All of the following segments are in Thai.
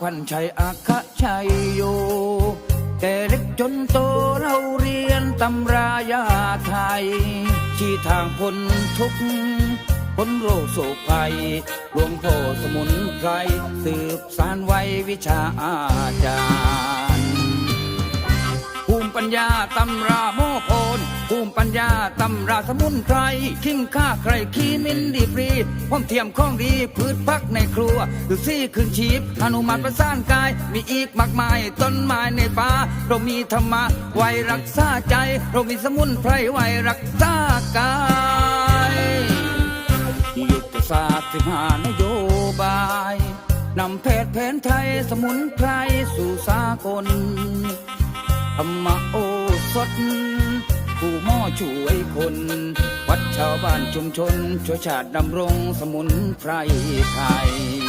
ควันชัยอาคชัยโย แต่เล็กจนโตเราเรียนตำรายาไทย ที่ทางพ้นทุกข์พ้นโรคโศกภัยหลวงพ่อสมุนไพรสืบสารไว้วิชาอาจารย์ ภูมิปัญญาตำราโมโพน ภูมิปัญญาตำราสมุนไพรขิงข้าใครขี้มินดีปรีพร้อมเทียมข้องดีพืชพักในครัวดูซี่ขึ้นชีพอนุมันประสานกาย มีอีกมากมายต้นไม้ในป่าเรามีธรรมะไว้รักษาใจ เรามีสมุนไพรไว้รักษากายยุทธศาสตร์สิบหานโยบายนำแพทย์แผนไทยสมุนไพรสู่สากลธรรมโอ ช่วยคน วัดชาวบ้านชุมชนช่วยชาติดำรงสมุนไพรไทย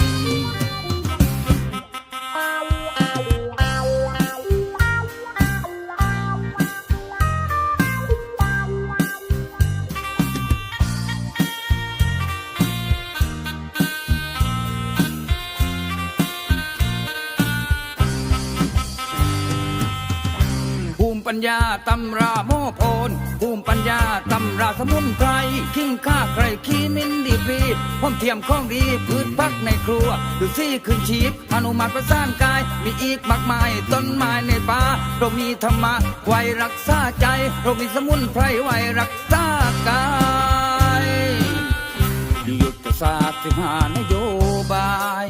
ปัญญาตำราโมโพนภูมิปัญญาตำราสมุนไพรขิงข้าใครขี้มินดีปรีพร้อมเทียมข้องดีพืชพักในครัวดูซี่ขึ้นชีพอนุมันประสานกาย มีอีกมากมายต้นไม้ในป่าเรามีธรรมะไว้รักษาใจ เรามีสมุนไพรไว้รักษากายยุทธศาสตร์สิบหานโยบาย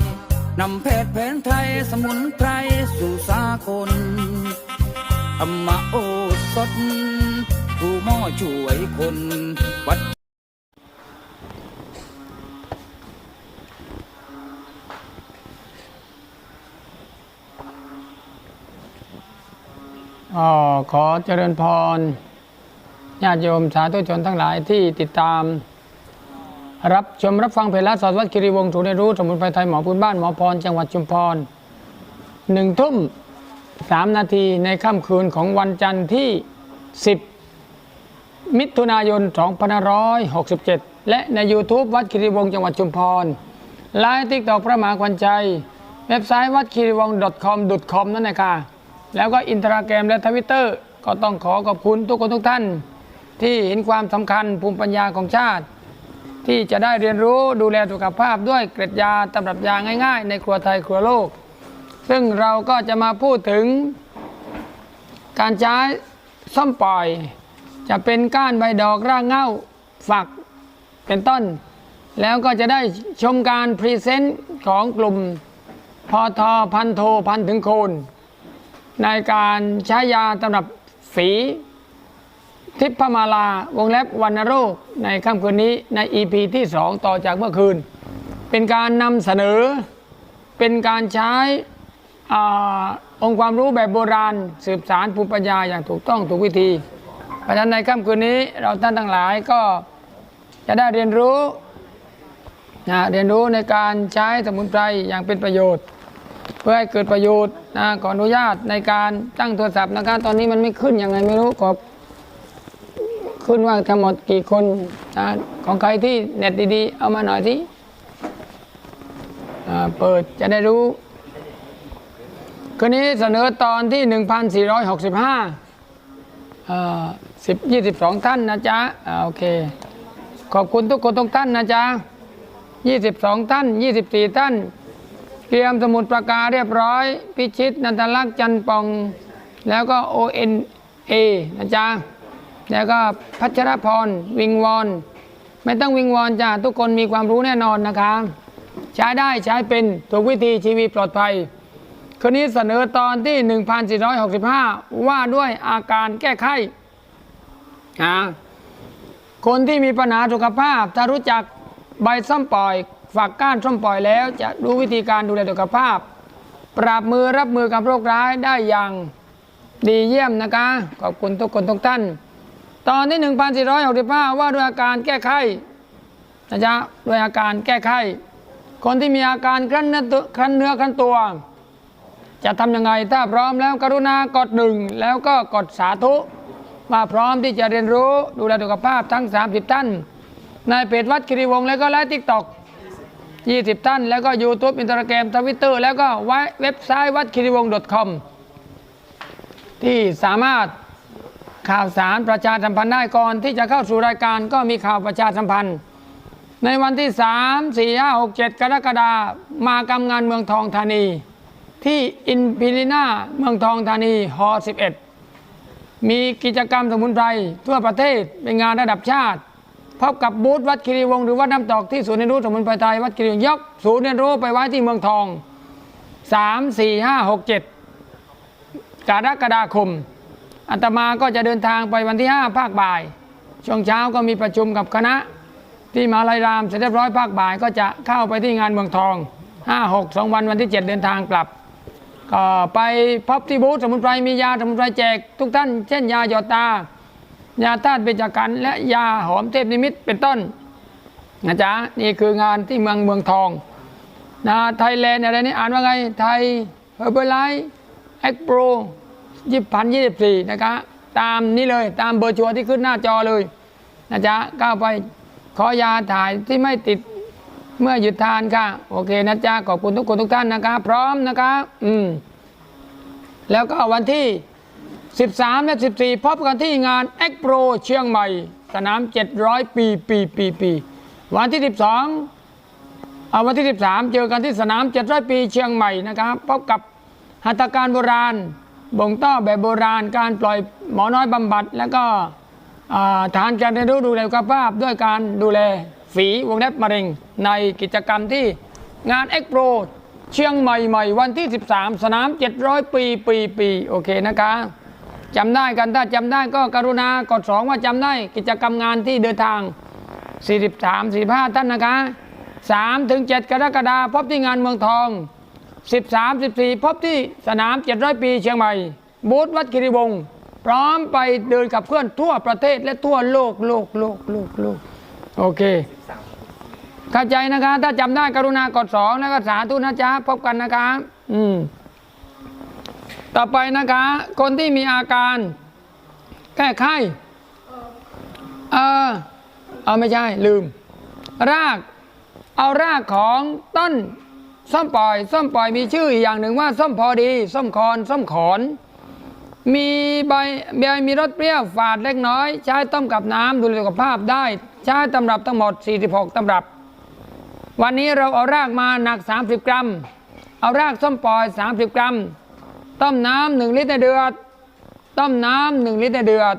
นำแพทย์แผนไทยสมุนไพรสู่สากล ธรรมโอสถผู้หมอช่วยคนวัดออขอเจริญพรญาติโยมสาธุชนทั้งหลายที่ติดตาม รับชมรับฟังเพลงสอดวัดคิริวงศ์ถูกได้รู้สมุนไพรไทยหมอพื้นบ้านหมอพรจังหวัดชุมพรหนึ่งทุ่ม สามนาทีในค่ำคืนของวันจันทร์ที่ 10 มิถุนายน 2567 และใน YouTube วัดคิริวงศ์จังหวัดชุมพรไลน์ติ๊กตอกพระมหาควันใจ เว็บไซต์วัดคิริวงศ์ .com .com นั่นนะคะแล้วก็อินสตาแกรมและทวิตเตอร์ก็ต้องขอขอบคุณทุกคนทุกท่าน ที่เห็นความสำคัญภูมิปัญญาของชาติ ที่จะได้เรียนรู้ดูแลสุขภาพด้วยเกร็ดยาตำรับยาง่าย ๆ ในครัวไทยครัวโลก ซึ่งเราก็จะมาพูดถึง การใช้ส้มปล่อย จะเป็นก้านใบดอกรากเง้าฝักเป็นต้น แล้วก็จะได้ชมการพรีเซนต์ของกลุ่มพอทอพันโทพันถึงโคน ในการใช้ยาตำรับฝีทิพมาลาวงเล็บวันโรคในค่ำคืนนี้ใน EP ที่ 2 ต่อจากเมื่อคืน เป็นการนำเสนอเป็นการใช้ องค์ความรู้แบบโบราณ สืบสารภูมิปัญญาอย่างถูกต้องถูกวิธี เพราะฉะนั้นในค่ำคืนนี้เราท่านทั้งหลายก็จะได้เรียนรู้นะเรียนรู้ในการใช้สมุนไพรอย่างเป็นประโยชน์ เพื่อให้เกิดประโยชน์นะขออนุญาตในการตั้งโทรศัพท์นะครับตอนนี้มันไม่ขึ้นยังไงไม่รู้ขอขึ้นว่าทั้งหมดกี่คนนะของใครที่เน็ตดีๆ เอามาหน่อยสิอ่าเปิดจะได้รู้ คืนนี้เสนอตอนที่ 1465เอ่อ10 22 ท่านนะจ๊ะอ่าโอเค ขอบคุณทุกคนทุกท่านนะจ๊ะ 22 ท่าน 24 ท่าน เตรียมสมุดประกาเรียบร้อย พิชิต นันทลักษณ์จันปอง แล้วก็ O N A นะจ๊ะ แล้วก็พัชรพร วิงวอน ไม่ต้องวิงวอนจ้ะ ทุกคนมีความรู้แน่นอนนะคะ ใช้ได้ใช้เป็นถูกวิธีชีวิตปลอดภัย คืนนี้เสนอตอนที่ 1465 ว่าด้วยอาการแก้ไขคนที่มีปัญหาสุขภาพ ถ้ารู้จักใบส้มปล่อย ฝักก้านส้มปล่อยแล้ว จะรู้วิธีการดูแลสุขภาพ ปรับมือรับมือกับโรคร้ายได้อย่างดีเยี่ยมนะคะ ขอบคุณทุกคนทุกท่าน ตอนที่ 1465 ว่าด้วยอาการแก้ไขนะจ๊ะด้วยอาการแก้ไขคนที่มีอาการคลั่นเนื้อตัวคลั่นเนื้อคลั่นตัว จะทำยังไงถ้าพร้อมแล้วกรุณากดหนึ่งแล้วก็กดสาธุ ว่าพร้อมที่จะเรียนรู้ดูแลสุขภาพทั้ง 30 ท่าน ในเพจวัดคิริวงศ์และก็ไลฟ์ทิกตอก20 ท่าน แล้วก็ YouTube อินสตาแกรมทวิตเตอร์แล้วก็ไว้เว็บไซต์วัดคิริวงศ์ .com ที่สามารถข่าวสารประชาสัมพันธ์ได้ก่อนที่จะเข้าสู่รายการก็มีข่าวประชาสัมพันธ์ ในวันที่ 3 4 5 6 7 กรกฎาคมมากำงานเมืองทองธานี ที่อินพิลิน่าเมืองทองธานีฮอ11 มีกิจกรรมสมุนไพรทั่วประเทศเป็นงานระดับชาติพบกับบูธวัดคิริวงศ์หรือวัดน้ำตกที่ศูนย์เรียนรู้สมุนไพรไทยวัดคิริวงศ์ยกศูนย์เรียนรู้ไปไว้ที่เมืองทอง 3 4 5 6 7 กรกฎาคมอาตมาก็จะเดินทางไปวันที่ 5 ภาคบ่าย ช่วงเช้าก็มีประชุมกับคณะ ที่มหาลัยรามเสร็จเรียบร้อยภาคบ่ายก็จะเข้าไปที่งานเมืองทอง 5 6 2 วันวันที่ 7 เดินทางกลับ ก็ไปพบที่บูธสมุนไพรมียาสมุนไพรแจกทุกท่าน เช่นยาหยอดตา ยาธาตุเบญจกันและยาหอมเทพนิมิตเป็นต้นนะจ๊ะนี่คืองานที่เมืองเมืองทองนะไทยแลนด์อะไรนี่อ่านว่าไงไทยเฮอร์เบอร์ไลท์เอ็กโปรยี่พันยี่สิบสี่นะคะตามนี้เลยตามเบอร์ชัวร์ที่ขึ้นหน้าจอเลยนะจ๊ะก้าวไปขอยาถ่ายที่ไม่ติด เมื่อหยุดทานค่ะ โอเคนะจ๊ะขอบคุณทุกคนทุกท่านนะคะ พร้อมนะคะอืมแล้วก็วันที่ 13 และ 14 พบกันที่งาน e x p r o เชียงใหม่ สนาม 700 ปีปีปีปีวันที่ 12เอาวันที่ 13 เจอกันที่สนาม 700 ปีเชียงใหม่นะครับพบกับหัตถการโบราณบ่งต้อแบบโบราณการปล่อยหมอน้อยบำบัด แล้วก็อ่าฐานการเรียนรู้ดูแลสุขภาพด้วยการดูแล ฝีวงเล็บมะเร็ง ในกิจกรรมที่งาน e x p r o เชียงใหม่ใหม่วันที่ 13 สนาม 700 ปีปีปีโอเคนะคะจำได้กันถ้าจำได้ก็กรุณากดสองว่าจำได้กิจกรรมงานที่เดินทาง 43 45 ท่านนะคะ3ถึง7กรกฎาคมพบที่งานเมืองทอง 13 14 พบที่สนาม 700 ปีเชียงใหม่ บูธวัดคิริวงศ์พร้อมไปเดินกับเพื่อนทั่วประเทศและทั่วโลกโลกโลกโลกโลก โอเค เข้าใจนะคะ ถ้าจำได้กรุณากดสองแล้วก็สาธุนะจ๊ะพบกันนะคะ อืม ต่อไปนะคะ คนที่มีอาการ แก้ไข้เออเอาไม่ใช่ลืม ราก เอารากของต้นส้มปล่อย ส้มปล่อยมีชื่ออีกอย่างหนึ่งว่าส้มพอดี ส้มคอน ส้มขอน มีใบใบมีรสเปรี้ยวฝาดเล็กน้อย ใช้ต้มกับน้ำดูแลสุขภาพได้ ช้ตำรับทั้งหมด 46 ตำรับ วันนี้เราเอารากมาหนัก 30 กรัม เอารากส้มปล่อย 30 กรัม ต้มน้ำหนึ่งลิตรในเดือด ต้มน้ำหนึ่งลิตรในเดือด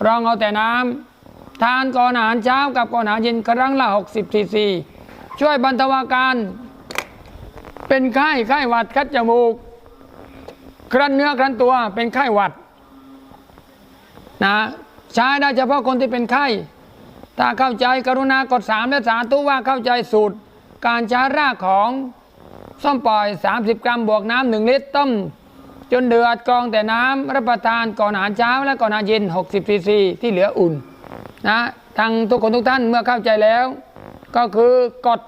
กรองเอาแต่น้ำ ทานก่อนอาหารเช้ากับก่อนอาหารเย็นครั้งละ 60ซีซีช่วยบรรเทาอาการ เป็นไข้ไข้หวัดคัดจมูก ครั้นเนื้อครั้นตัวเป็นไข้หวัดนะใช้ได้เฉพาะคนที่เป็นไข้ ถ้าเข้าใจกรุณากดสามและสาธุว่าเข้าใจสูตร การใช้รากของส้มปล่อย 30 กรัมบวกน้ำหนึ่งลิตรต้มจนเดือดกรองแต่น้ำรับประทานก่อนอาหารเช้าและก่อนอาหารเย็น 60ซีซีที่เหลืออุ่นนะทางทุกคนทุกท่านเมื่อเข้าใจแล้ว ก็คือกด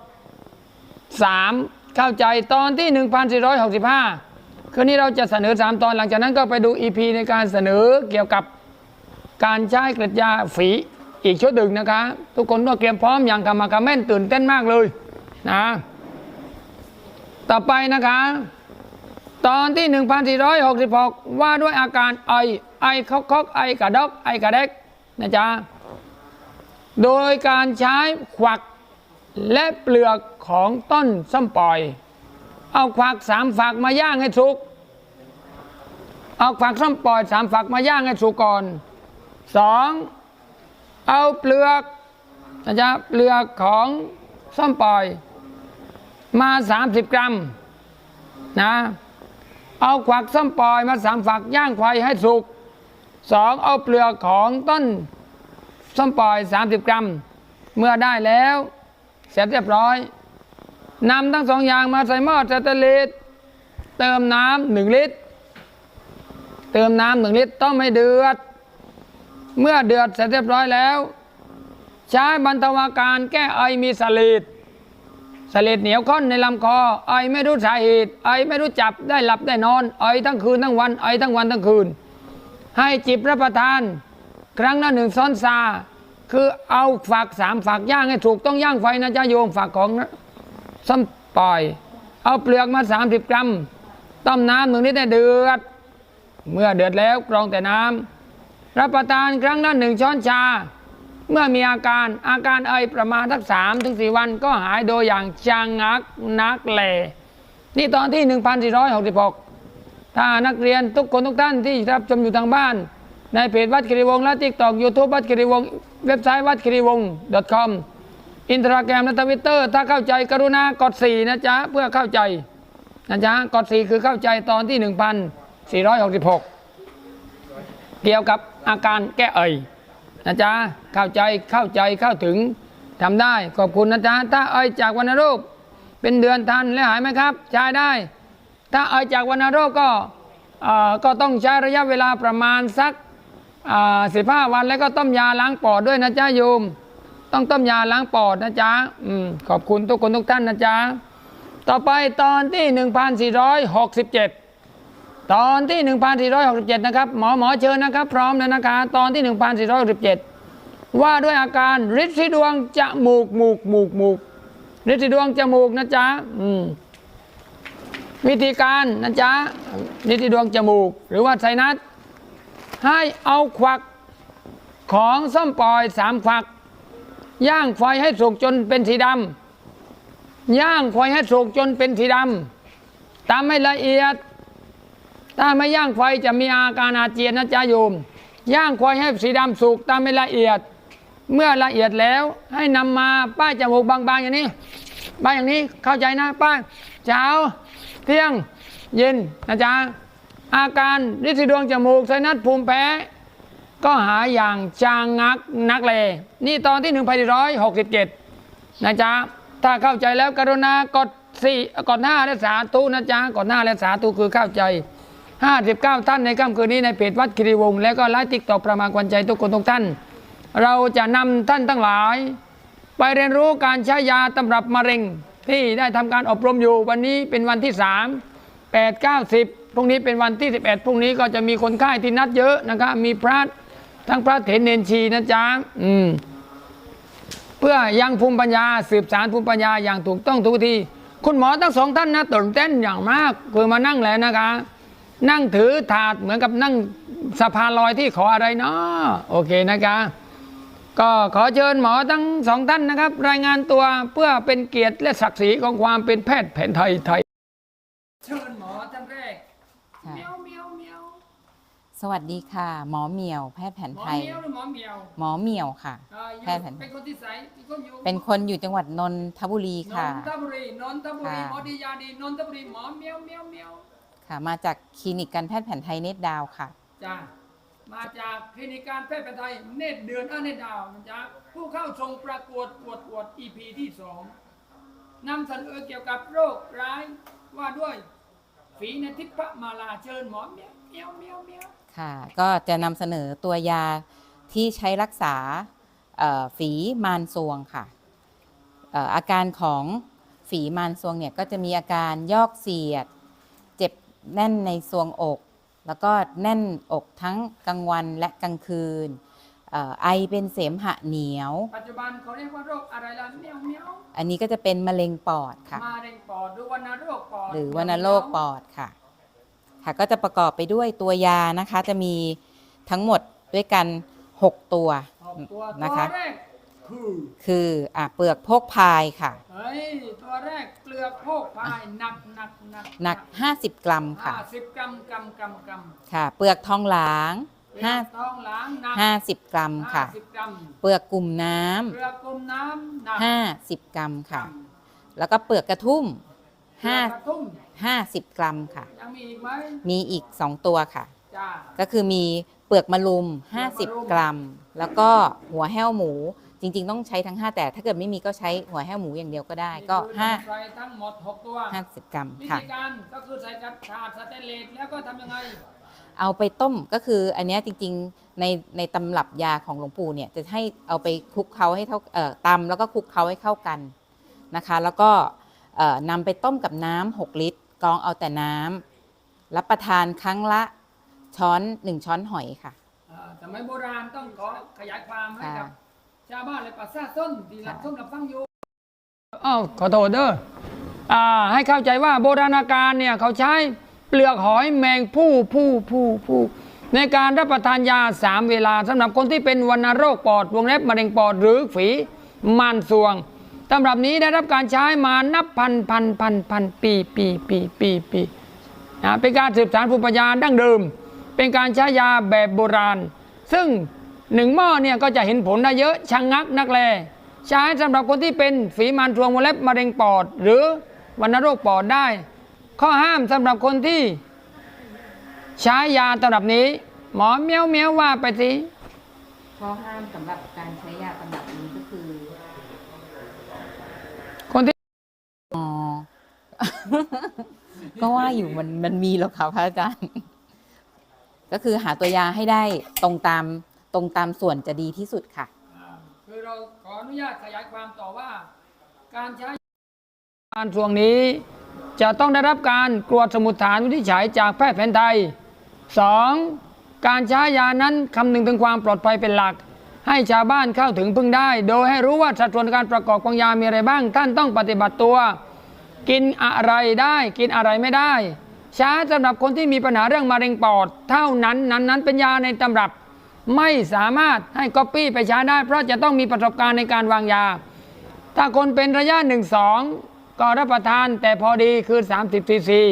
3 เข้าใจตอนที่ 1465 คืนนี้เราจะเสนอ 3 ตอนหลังจากนั้นก็ไปดู EP ในการเสนอเกี่ยวกับการใช้กล็ดยาฝี อีกชุดหนึ่งนะคะทุกคนก็เตรียมพร้อมอย่างกำมากระแม่นตื่นเต้นมากเลยนะต่อไปนะคะ ตอนที่ 1466 ว่าด้วยอาการไอไอคอกคอกไอกระดอกไอกระเด็กนะจ๊ะโดยการใช้ขวักและเปลือกของต้นส้มปล่อย เอาขวักสามฝักมาย่างให้สุก เอาฝักส้มปล่อยสามฝักมาย่างให้สุกก่อนสอง เอาเปลือกนะจ๊ะเปลือกของส้มปล่อย มา 30 กรัมนะเอาขวักส้มปล่อยมาสามฝักย่างไฟให้สุกสองเอาเปลือกของต้นส้มปล่อย 30 กรัม เมื่อได้แล้ว เสร็จเรียบร้อยนำทั้งสองอย่างมาใส่หม้อสแตนเลสเติมน้ำหนึ่งลิตร เติมน้ำหนึ่งลิตรต้องไม่เดือด เมื่อเดือดเสร็จเรียบร้อยแล้ว ใช้บรรเทาอาการแก้ไอมีสลีดสลีดเหนียวข้นในลำคอ ไอไม่รู้สาเหตุไอไม่รู้จับได้หลับได้นอน ไอทั้งคืนทั้งวันไอทั้งวันทั้งคืน ให้จิบรับประทาน ครั้งละหนึ่งซ้อนซาคือเอาฝักสามฝักย่างให้ถูกต้องย่างไฟนะจ๊ะโยมฝักของส้มปล่อย เอาเปลือกมา 30 กรัมต้มน้ำหนึ่งลิตรให้เดือด เมื่อเดือดแล้วกรองแต่น้ำ รับประทานครั้งละหนึ่งช้อนชา เมื่อมีอาการอาการไอประมาณสักสามถึงสี่วันก็หายโดยอย่างจางงักนักแหลนี่ตอนที่ 1466 ถ้านักเรียนทุกคนทุกท่านที่รับชมอยู่ทางบ้าน ในเพจวัดคิริวงศ์และทิกตอกยูทูบวัดคิริวงศ์เว็บไซต์วัดคิริวงศ์ .com อินสตาแกรมและทวิตเตอร์ถ้าเข้าใจกรุณากด4นะจ๊ะ เพื่อเข้าใจนะจ๊ะ กด4คือเข้าใจตอนที่ 1466 เกี่ยวกับอาการแก้เอ่ยนะจ๊ะเข้าใจเข้าใจเข้าถึงทำได้ขอบคุณนะจ๊ะถ้าเอ่ยจากวัณโรคเป็นเดือนทันแล้วหายไหมครับใช้ได้ ถ้าเอ่ยจากวัณโรคก็เอ่อก็ต้องใช้ระยะเวลาประมาณสักสิบห้าวันแล้วก็ต้มยาล้างปอดด้วยนะจ๊ะโยม ต้องต้มยาล้างปอดนะจ๊ะอืมขอบคุณทุกคนทุกท่านนะจ๊ะต่อไปตอนที่ 1467 ตอนที่ 1467 นะครับ หมอหมอเชิญนะครับ พร้อมแล้วนะคะตอนที่ 1467 ว่าด้วยอาการฤทธิ์ที่ดวงจมูกมูกมูกมูกฤทธิ์ที่ดวงจมูกนะจ๊ะอืมวิธีการนะจ๊ะฤทธิ์ที่ดวงจมูก หรือว่าไซนัสให้เอาควักของส้มปล่อยสามควัก ย่างไฟให้สุกจนเป็นสีดำย่างไฟให้สุกจนเป็นสีดำตามไม่ละเอียด ถ้าไม่ย่างไฟจะมีอาการอาเจียนนะจ๊ะโยม ย่างไฟให้สีดำสุกตามไม่ละเอียด เมื่อละเอียดแล้วให้นำมาป้ายจมูกบางๆอย่างนี้ป้ายอย่างนี้เข้าใจนะป้ายเช้าเที่ยงเย็นนะจ๊ะอาการริดสีดวงจมูกไซนัสภูมิแพ้ ก็หายอย่างจางงักนักเลนี่ตอนที่1467นะจ๊ะถ้าเข้าใจแล้วกรุณากดสี่กดห้าและสาธุนะจ๊ะกดห้าและสาธุคือเข้าใจ 59 ท่านในค่ำคืนนี้ในเพจวัดคิริวงศ์แล้วก็ไลฟ์ติ๊กตอกประมาณควันใจทุกคนทุกท่าน เราจะนำท่านทั้งหลาย ไปเรียนรู้การใช้ยาตำรับมะเร็ง ที่ได้ทำการอบรมอยู่วันนี้เป็นวันที่ 3 8 9 10พรุ่งนี้เป็นวันที่ 11พรุ่งนี้ก็จะมีคนไข้ที่นัดเยอะนะครับมีพระทั้งพระเถรเนนชีนะจ๊ะอืมเพื่อยังภูมิปัญญาสืบสารภูมิปัญญาอย่างถูกต้องทุกที คุณหมอทั้งสองท่านนะตื่นเต้นอย่างมากคือมานั่งแล้วนะคะ นั่งถือถาดเหมือนกับนั่งสะพานลอยที่ขออะไรเนาะโอเคนะคะก็ขอเชิญหมอทั้งสองท่านนะครับ รายงานตัวเพื่อเป็นเกียรติและศักดิ์ศรีของความเป็นแพทย์แผนไทยไทยเชิญหมอท่านแรกค่ะเมียวเมียวเมียวสวัสดีค่ะ หมอเหมียว แพทย์แผนหมอไทย เมียวหรือหมอเมียวหมอเหมียวค่ะอ่าอยู่แพทย์แผน เป็นคนที่ใสเป็นคนอยู่เป็นคนอยู่จังหวัดนนทบุรีนค่ะ นทบุรีนนทบุรีค่ะ หมอดียาดีนนทบุรีหมอเมียวเมียวเมียว ค่ะมาจากคลินิกการแพทย์แผนไทยเนตรดาวค่ะ จ้ามาจากคลินิกการแพทย์แผนไทยเนตรเดือนเออเนตรดาวนะจ๊ะผู้เข้าชมประกวดปวดปวด EP ที่สองนำเสนอเกี่ยวกับโรคร้ายว่าด้วยฝีในทิพมาลาเชิญหมอเมียวเมียวเมียวเมียวค่ะ ก็จะนำเสนอตัวยาที่ใช้รักษาเอ่อฝีมานซวงค่ะเอ่ออาการของฝีมานซวงเนี่ยก็จะมีอาการยอกเสียดเจ็บ แน่นในซวงอก แล้วก็แน่นอกทั้งกลางวันและกลางคืนเอ่อไอเป็นเสมหะเหนียว ปัจจุบันเขาเรียกว่าโรคอะไรล่ะเมียวเมียวอันนี้ก็จะเป็นมะเร็งปอดค่ะมาเร็งปอดหรือวัณโรคปอด หรือวัณโรคปอดค่ะ ค่ะก็จะประกอบไปด้วยตัวยานะคะ จะมีทั้งหมดด้วยกัน 6 ตัวออกตัวนะคะตัวแรก คือคืออะเปลือกโพกพายค่ะเฮ้ยตัวแรกเปลือกโพกพายหนักหนักหนักหนัก 50 กรัมค่ะห้าสิบกรัมกรัมกรัมกรัมค่ะ เปลือกทองหลางเปลือกทองหล้างหนักห้า50กรัมค่ะ ห้าสิบกรัมเปลือกกลุ่มน้เปลือกกลมน้ำหนักำ50กรัมค่ะ แล้วก็เปลือกกระทุ่มเปลือกกระทุ่ม5 50กรัมค่ะ ยังมีอีกไหมมีอีก2ตัวค่ะ จ้า ก็คือมีเปลือกมะลุมเปลือกมะรุม50 กรัม แล้วก็หัวแห้วหมู จริง ๆ ต้องใช้ทั้ง 5 แต่ถ้าเกิดไม่มีก็ใช้หัวแห้วหมูอย่างเดียวก็ได้ก็นี่คือใส่ทั้งหมดหกตัว5 50 กรัมวิค่ะ ธีการก็คือใส่กระถาดสแตนเลสแล้วก็ทำยังไง เอาไปต้มก็คืออันเนี้ยจริงๆในในตำรับยาของหลวงปู่เนี่ยจะให้เอาไปคลุกเคล้าให้เท่าเอ่อตำแล้วก็คลุกเคล้าให้เข้ากันนะคะ แล้วก็เอ่อนำไปต้มกับน้ำ6ลิตรกรองเอาแต่น้ำรับประทานครั้งละช้อน1ช้อนหอยค่ะ อ่าสมัยโบราณต้องขอขยายความให้กับค่ะ ชาวบ้านและปัสสาส้นที่รับค่ะส้มรับฟังอยู่อ้าวขอโทษเด้ออ่าให้เข้าใจว่าโบราณการเนี่ยเขาใช้เปลือกหอยแมงผู้ผู้ผู้ผู้ในการรับประทานยาสามเวลาสำหรับคนที่เป็นวัณโรคปอดวงเล็บมะเร็งปอดหรือฝีมานสวงตำรับนี้ได้รับการใช้มานับพันพันพันพันปีปีปีปีปีนะเป็นการสืบสานภูมิปัญญาดั้งเดิม เป็นการใช้ยาแบบโบราณ ซึ่ง หนึ่งหม้อเนี่ยก็จะเห็นผลได้เยอะชะงงักนักแลใช้สำหรับคนที่เป็นฝีมันทวงวงเล็บมะเร็งปอด หรือวัณโรคปอดได้ ข้อห้ามสำหรับคนที่ ใช้ยาตำรับนี้ หมอเมียวเมียวว่าไปสิข้อห้ามสำหรับการใช้ยาตำรับนี้ก็คือ คนที่อ๋อ ก็ว่าอยู่มันมันมีหรอกค่ะพระอาจารย์ ก็คือหาตัวยาให้ได้ตรงตามต รงตามส่วนจะดีที่สุดค่ะ คือเราขออนุญาตขยายความต่อว่า การใช้การทวงนี้ จะต้องได้รับการกรวดสมุดฐานวินิจฉัยจากแพทย์แผนไทย 2. การใช้ยานั้นคำนึงถึงความปลอดภัยเป็นหลัก ให้ชาวบ้านเข้าถึงพึ่งได้ โดยให้รู้ว่าสัดส่วนการประกอบของยามีอะไรบ้าง ท่านต้องปฏิบัติตัว กินอะไรได้กินอะไรไม่ได้ช้สำหรับคนที่มีปัญหาเรื่องมะเร็งปอด เท่านั้นนั้นนั้นเป็นยาในตำรับ ไม่สามารถให้ก๊อปปี้ไปใช้ได้ เพราะจะต้องมีประสบการณ์ในการวางยา ถ้าคนเป็นระยะ 1 2 ก็รับประทานแต่พอดีคือ 30ซีซี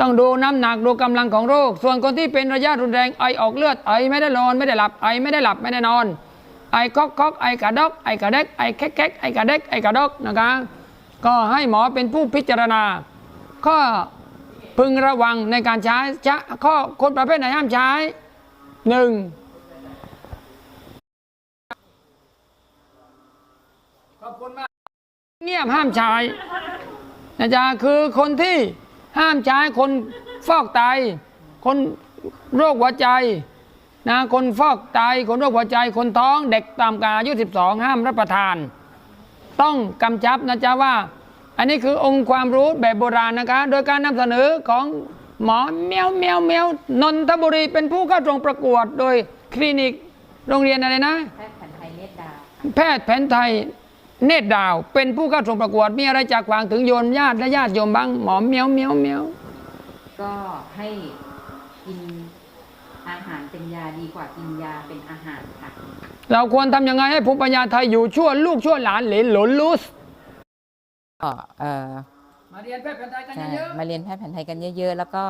ต้องดูน้ำหนักดูกำลังของโรค ส่วนคนที่เป็นระยะรุนแรงไอออกเลือดไอไม่ได้นอนไม่ได้หลับไอไม่ได้หลับไม่ได้นอน ไอก๊อกก๊อกไอกระดกไอกระเด็กไอแคกแคกไอกระเด็กไอกระดกนะคะก็ให้หมอเป็นผู้พิจารณา ข้อพึงระวังในการใช้ข้อคนประเภทไหนห้ามใช้หนึ่ง ขอบคุณมาก เงียบห้ามใช้นะจ๊ะคือคนที่ห้ามใช้คนฟอกไต คนโรคหัวใจนะคนฟอกไตคนโรคหัวใจคนท้องเด็กตามกาอายุ 12 ห้ามรับประทาน ต้องกำชับนะจ๊ะว่า อันนี้คือองค์ความรู้แบบโบราณนะคะ โดยการนำเสนอของหมอเมียวเมียวเมียวนนทบุรีเป็นผู้เข้าตรงประกวดโดยคลินิกโรงเรียนอะไรนะ แพทย์แผนไทยเนตรดาแพทย์แผนไทย เนตรดาวเป็นผู้เข้าชมประกวด มีอะไรจากขวางถึงโยนญาติและญาติโยมบ้างหมอเมียวเมียวเมียวก็ให้กินอาหารเป็นยาดีกว่ากินยาเป็นอาหารค่ะ เราควรทำยังไงให้ภูมิปัญญาไทยอยู่ชั่วลูกชั่วหลานเหลนหลนลุสก็เออมาเรียนแพทย์แผนไทยกันใช่เยอะมาเรียนแพทย์แผนไทยกันเยอะ ๆ แล้วก็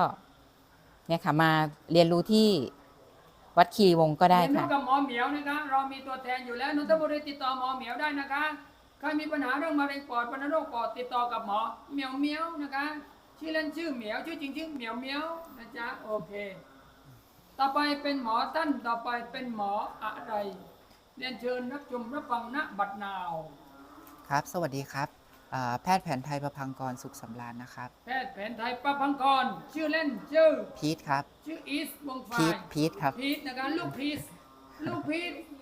เนี่ยค่ะมาเรียนรู้ที่วัดคีรีวงศ์ก็ๆได้เรียนรู้ค่ะกับหมอเหมียวนะคะเรามีตัวแทนอยู่แล้วนนทบุรีติดต่อหมอเหมียวได้นะคะใค รมีปัญหาเรื่องมะเร็งปอดวัณโรคปอดติดต่อกับหมอเหมียวเหมียวนะคะ ชื่อเล่นชื่อเหมียวชื่อจริงชื่อเหมียวเหมียวนะจ๊ะโอเค ต่อไปเป็นหมอท่านต่อไปเป็นหมออะไรเรียนเชิญรับชมรับฟังณบัดนาว ครับ สวัสดีครับอ่าแพทย์แผนไทยประพังกรสุขสำราญนะครับ แพทย์แผนไทยประพังกรชื่อเล่นชื่อ พีทครับ ชื่ออีสวงไฟพีทพีทครับ พีทนะคะลูกพีทลูกพีทเอ่อ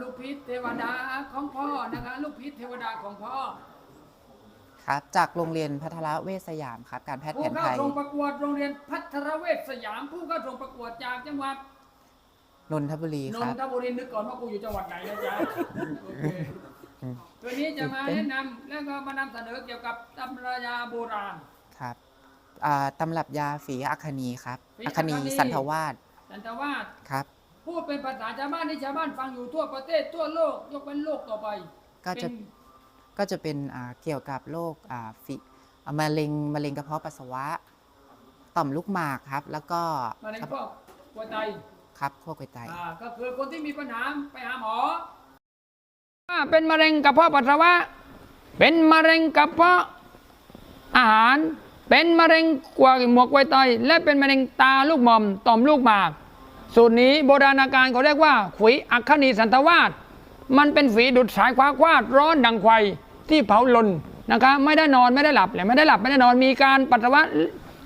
ลูกพีทเทวดาของพ่อนะคะลูกพีทเทวดาของพ่อครับ จากโรงเรียนพัทรเวชสยามครับ การแพทย์ผู้แผนเข้าไทยชมประกวดโรงเรียนพัทรเวชสยาม ผู้เข้าชมประกวดจากจังหวัดนนทบุรีนคนรับ ทบุรีนึกก่อนว่ากูอยู่จังหวัดไหนนะจ๊ะโอเคตัวนี้จะมาแนะนำแล้วก็มานำเสนอเกี่ยวกับตำรายาโบราณ ครับอ่าตำรับยาฝีอัคคณีครับฝีอัคคณีอัคคณีสันทวาสสันตวาสครับ พูดเป็นภาษาชาวบ้านที่ชาวบ้านฟังอยู่ทั่วประเทศทั่วโลกยกเว้นโลกต่อไปก็จะ เป็นก็จะเป็นอ่าเกี่ยวกับโรคอ่าฝีอ่ามะเร็งมะเร็งกระเพาะปัสสาวะ ต่อมลูกหมากครับ แล้วก็มะเร็งพวกหัวใจ ครับพวกไตไต อ่าก็คือคนที่มีปัญหาไปหาหมอถ้าเป็นมะเร็งกระเพาะปัสสาวะ เป็นมะเร็งกระเพาะอาหาร เป็นมะเร็งกวหมวกไวไตและเป็นมะเร็งตาลูกหม่อมต่อมลูกหมาก สูตรนี้โบราณการเขาเรียกว่าขุยอัคคณีสันตวาสมันเป็นฝีดุดสายคว้าควาดร้อนดังไฟที่เผาลนนะคะไม่ได้นอนไม่ได้หลับและไม่ได้หลับไม่ได้นอนมีการปัสสาวะ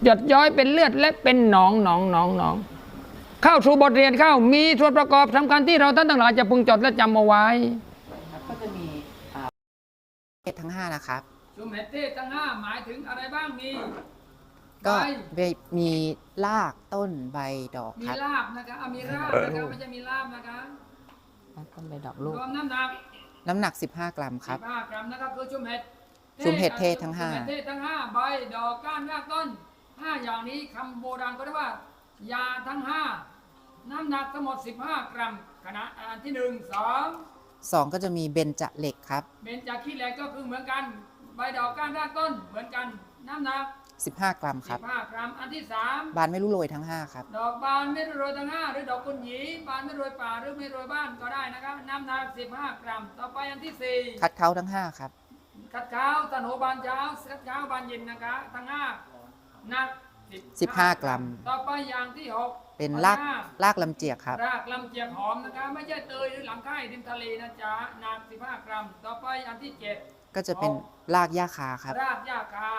หยดย้อยเป็นเลือดและเป็นหนองหนองหนองหนองเข้าสู่บทเรียนเข้ามีส่วนประกอบสำคัญที่เราท่านทั้งหลายจะพึงจดและจำเอาไว้ครับก็จะมีอ่าทั้ง5นะครับชุมเหตุเทศทั้งห้าหมายถึงอะไรบ้างมี ก็ใบมีมีรากต้นใบดอกมีครับลาบนะคะเอามีลาบนะคะไม่ใช่มีลาบนะคะต้นใบดอกลูก รวมน้ำหนักน้ำหนัก 15 กรัมครับ15กรัมนะครับคือชุมเห็ดชุมเห็ดเทศทั้งห้า ชุมเห็ดเทศทั้งห้าใบดอกก้านรากต้นห้าอย่างนี้คำโบราณก็เรียกว่ายาทั้งห้าน้ำหนักทั้งหมด 15 กรัมขณะอันที่หนึ่งสองสองก็จะมีเบญจเหล็กครับ เบญจขี้เหล็กก็คือเหมือนกัน ใบดอกก้านรากต้นเหมือนกันน้ำหนัก 15 กรัมครับ 15 กรัม อันที่สามบานไม่รู้โรยทั้ง 5 ครับ ดอกบานไม่โรยทั้งห้าหรือดอกกุนหยีบานไม่โรยป่าหรือไม่โรยบ้านก็ได้นะครับ น้ำหนัก 15 กรัม ต่อไปอันที่สี่คัดเขาทั้ง 5 ครับ คัดเช้าตะโหนบานเช้า คัดเช้าบานเย็นนะคะทั้งห้าหนัก15 กรัม ต่อไปอย่างที่หกเป็นอัรากห้รากลำเจียกครับ รากลำเจียกหอมนะคะไม่ใช่เตยหรือหลังค่ายริมทะเลนะจ๊ะหนัก 15 กรัม ต่อไปอันที่เจ็ดก็จะเป็นรากหญ้าคาครับ รากหญ้าคา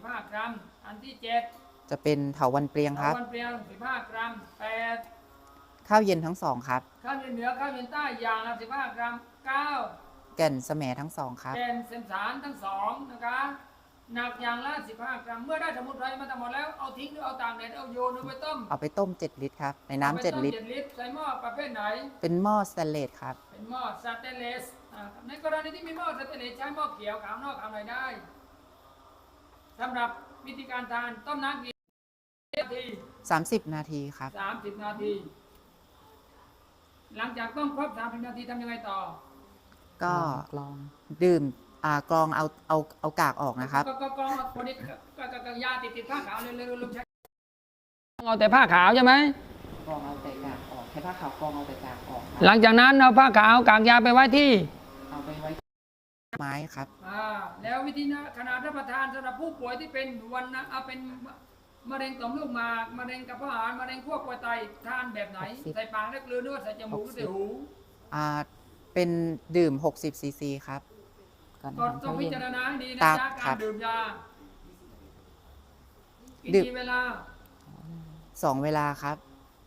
15กรัม อันที่เจ็ดจะเป็นเถาวันเปลียงครับวันเปรียง15กรัมแปดข้าวเย็นทั้งสองครับ ข้าวเหนือข้าวเย็นใต้อย่างละ15กรัม9แก่นสแหมทั้งสองครับ แกนเซนสารทั้งสองนะคะหนักอย่างละ15กรัม เมื่อได้สมุนไพรมาทั้งหมดแล้วเอาทิ้งหรือเอาตากแดดเอาโยนหรือไปต้มเอาไปต้ม 7 ลิตรครับ ในน้ำอาไปเจ็ดต้มลิตรเจ็ดลิตรใส่หม้อประเภทไหน เป็นหม้อสแตนเลสครับ เป็นหม้อสแตนเลสอ่าในกรณีที่มีหม้อสแตนเลสใช้หม้อเขียวขาวนอกขาวในได้ สำหรับวิธีการทานต้มน้ำกี่นาที30นาทีครับ30นาที หลังจากต้มครบ30นาทีทำยังไงต่อก็กลองดื่มอ่ากรองเอาเอาเอากากออกนะครับ ก็ก็ก็คนนี้ก็ก็ก็ก็ยาติดติดผ้าขาวเลยเลยลงใช้เอาแต่ผ้าขาวใช่ไหมกรองเอาแต่กากออกใช้ผ้าขาวกรองเอาแต่กากออกหลังจากนั้นเอาผ้าขาวกากยาไปไว้ที่เอาไปไว้ ไม้ครับ อ่าแล้ววิธีนะขนาดรับประทานสำหรับผู้ป่วยที่เป็นวันนะเอาเป็นมะเร็งต่อมลูกหมากมะเร็งกระเพาะอาหารมะเร็งขั้วกล้วยไตทานแบบไหน60ใส่ปากได้กลืนหรือว่าใส่จมูกหรือใส่หูอ่าเป็นดื่ม 60ซีซีครับก่อนอาก็หารต้อเช้างพิเย็นจารณาให้ดีนะตามจ๊ะครัการบดื่มยากินดื่ม กี่เวลา2เวลาครับ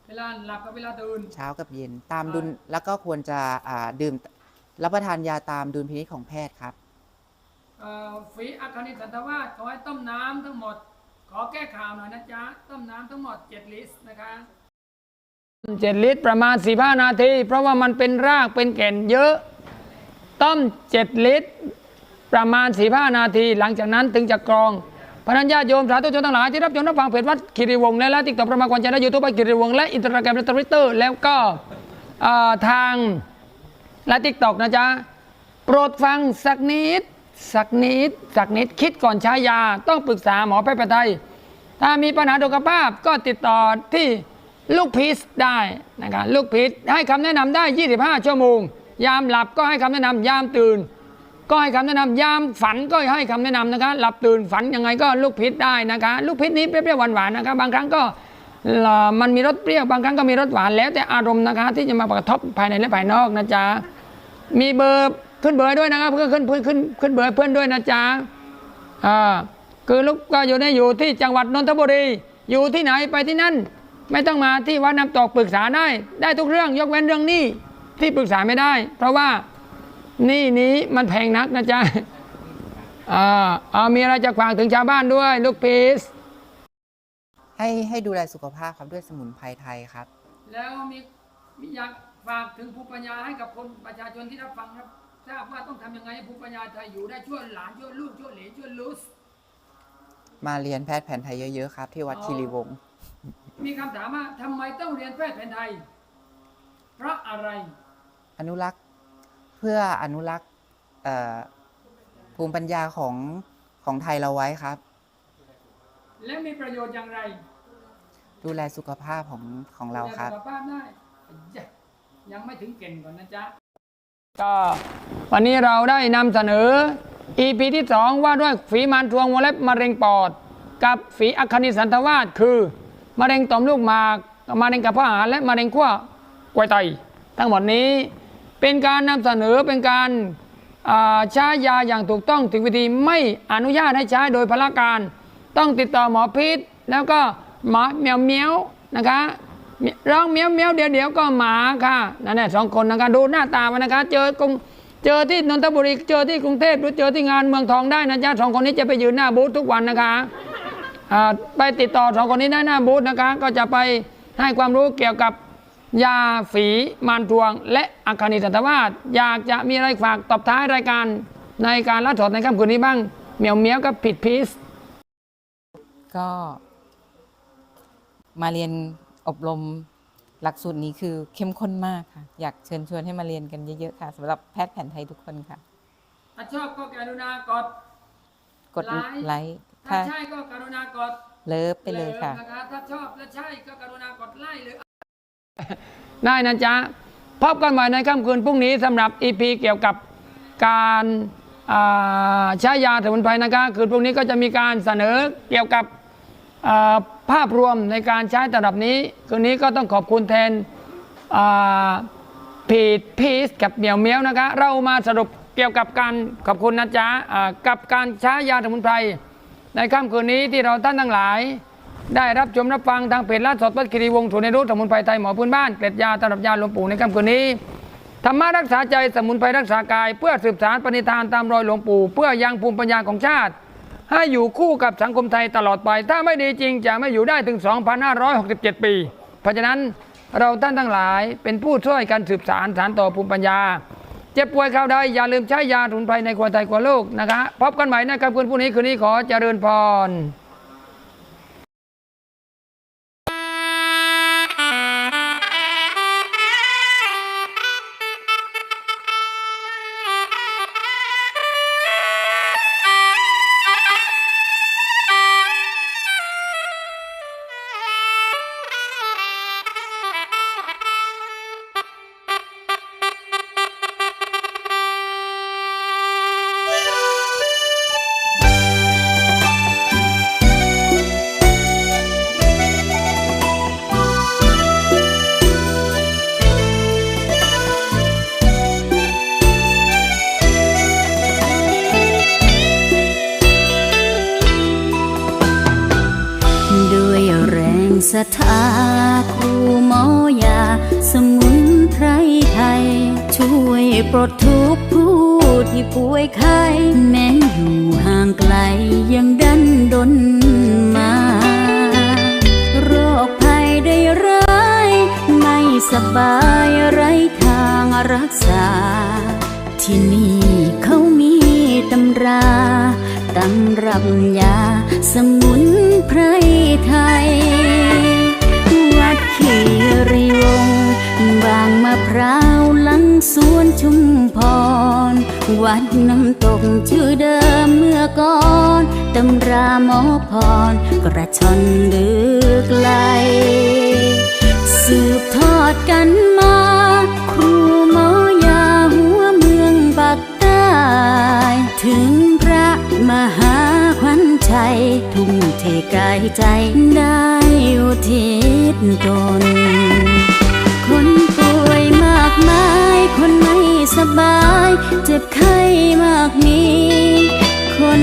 เวลาหลับกับเวลาตื่น เช้ากับเย็นตามดุลแล้วก็ควรจะอ่าดื่ม รับประทานยาตามดุลพินิจของแพทย์ครับเอ่อฝีอัคคณิสันทวาสขอให้ต้มน้ำทั้งหมด ขอแก้ข่าวหน่อยนะจ๊ะ ต้มน้ำทั้งหมด 7 ลิตรนะคะ7ลิตรประมาณ 15 นาที เพราะว่ามันเป็นรากเป็นแก่นเยอะ ต้ม 7 ลิตร ประมาณ45นาที หลังจากนั้นถึงจะกรองพระนัญญาติโยมสาธุชนทั้งหลายที่รับชมรับฟังเพจวัดคิริวงศ์และและติ๊กต็อกประมาณกวันจันทร์และยูทูบคิริวงศ์และอินสตาแกรมและทวิตเตอร์แล้วก็เอ่อทาง และทิกตอกนะจ๊ะ โปรดฟังสักนิด สักนิด สักนิดคิดก่อนใช้ยา ต้องปรึกษาหมอแพทย์แผนไทย ถ้ามีปัญหาสุขภาพก็ติดต่อที่ลูกพีชได้นะครับลูกพีชให้คำแนะนำได้ 25 ชั่วโมง ยามหลับก็ให้คำแนะนำยามตื่น ก็ให้คำแนะนำยามฝันก็ให้คำแนะนำนะคะหลับตื่นฝันยังไงก็ลูกพิษได้นะคะลูกพิษนี้เปรี้ยวๆหวานๆนะคะบางครั้งก็มันมีรสเปรี้ยวบางครั้งก็มีรสหวานแล้วแต่อารมณ์นะคะ ที่จะมากระทบภายในและภายนอกนะจ๊ะ มีเบอร์ขึ้นเบอร์ด้วยนะครับเพื่อขึ้นขึ้นขึ้นขึ้นเบอร์ให้เพื่อนด้วยนะจ๊ะอ่าคือลูกก็อยู่ในอยู่ที่จังหวัดนนทบุรี อยู่ที่ไหนไปที่นั่น ไม่ต้องมาที่วัดน้ำตกปรึกษาได้ ได้ทุกเรื่องยกเว้นเรื่องหนี้ที่ปรึกษาไม่ได้ เพราะว่าหนี้นี้มันแพงนักนะจ๊ะอ่าเอามีอะไรจะฝากถึงชาวบ้านด้วย ลูกพีสให้ให้ดูแลสุขภาพครับด้วยสมุนไพรไทยครับ แล้วมีมีอยาก ฝากถึงภูมิปัญญาให้กับคนประชาชนที่รับฟังครับทราบว่าต้องทำยังไงให้ภูมิปัญญาไทยอยู่ได้ช่วยหลานช่วยลูกช่วยเหลนช่วยลูกมาเรียนแพทย์แผนไทยเยอะๆครับ ที่วัดอ๋อคีรีวงศ์มีคำถามว่าทำไมต้องเรียนแพทย์แผนไทย เพราะอะไร อนุรักษ์เพื่ออนุรักษ์เอ่อภูมิปัญญาของของไทยเราไว้ครับ และมีประโยชน์อย่างไร ดูแลสุขภาพของของเราครับดูแลสุขภาพได้ ยังไม่ถึงเก่งก่อนนะจ๊ะก็วันนี้เราได้นำเสนอ EP ที่ 2 ว่าด้วยฝีมันทวงวงเล็บมะเร็งปอด กับฝีอัคคณิสันทวาสคือมะเร็งต่อมลูกหมากมะเร็งกระเพาะอาหารและมะเร็งขั้วกวยไตทั้งหมดนี้เป็นการนำเสนอเป็นการใช้ยาอย่างถูกต้องถึงวิธีไม่อนุญาตให้ใช้โดยพละการ ต้องติดต่อหมอพิษแล้วก็หมาเมียวเมียวนะคะ ร้องเมียวเมียวเดี๋ยวเดี๋ยวก็หมาค่ะนั่นแหละสองคนนะคะดูหน้าตามันนะคะ เจอกรุงเจอที่นนทบุรีเจอที่กรุงเทพหรือเจอที่งานเมืองทองได้นะจ๊ะสองคนนี้จะไปยืนหน้าบูธทุกวันนะคะไปติดต่อสองคนนี้ได้หน้าบูธนะคะ ก็จะไปให้ความรู้เกี่ยวกับยาฝีมานทวง และอัคคณิสัตวาสอยากจะมีอะไรฝากตบท้ายรายการในการรับสดในค่ำคืนนี้บ้างเหมียวเมียวกับผิดพีซก็มาเรียน อบรมหลักสูตรนี้คือเข้มข้นมากค่ะ อยากเชิญชวนให้มาเรียนกันเยอะๆค่ะสำหรับแพทย์แผนไทยทุกคนค่ะ ถ้าชอบก็กรุณากด กดไลค์ ไลค์ถ้าถ้าใช่ก็กรุณากดเลิฟไปเลยค่ะลิฟนะคะถ้าชอบและใช่ก็กรุณากดไลค์หรือ ได้นะจ๊ะ พบกันใหม่ในค่ำคืนพรุ่งนี้สำหรับ EP เกี่ยวกับการอ่าใช้ยาสมุนไพรนะคะ คืนพรุ่งนี้ก็จะมีการเสนอเกี่ยวกับอ่า ภาพรวมในการใช้ตลับนี้ คืนนี้ก็ต้องขอบคุณแทนอ่าพีดพีสกับเหมียวเมียวนะคะเรามาสรุปเกี่ยวกับการขอบคุณนะจ๊ะกับการใช้ยาสมุนไพรในค่ำคืนนี้ที่เราท่านทั้งหลาย ได้รับชมรับฟังทางเพจลาดสดวัดคิรีวงศ์ถูนในรู้สมุนไพรไทยหมอพื้นบ้านเกล็ดยาตำรับยาหลวงปู่ในค่ำคืนนี้ธรรมะรักษาใจสมุนไพรรักษากาย เพื่อสืบสารปณิธานตามรอยหลวงปู่ เพื่อยังภูมิปัญญาของชาติ ให้อยู่คู่กับสังคมไทยตลอดไป ถ้าไม่ดีจริงจะไม่อยู่ได้ถึง 2,567 ปี เพราะฉะนั้นเราท่านทั้งหลายเป็นผู้ช่วยกันสืบสารสารต่อภูมิปัญญา เจ็บป่วยคราวใดอย่าลืมใช้ยาสมุนไพรในครัวไทยครัวโลกนะคะพบกันใหม่นะครับคืนพรุ่งนี้คืนนี้ขอเจริญพร สบายไรทางรักษา ที่นี่เขามีตำราตำรับยาสมุนไพรไทย วัดขีรีวง บางมะพร้าวหลังสวนชุมพร วัดน้ำตกชื่อเดิมเมื่อก่อนตำราหมอพร กระชอนลึกไกลสืบ ทอดกันมา ครูหมอยาหัวเมืองปักใต้ถึงพระมหาขวัญชัย ทุ่มเทกายใจได้อุทิศตน คนป่วยมากมาย คนไม่สบาย เจ็บไข้มากมี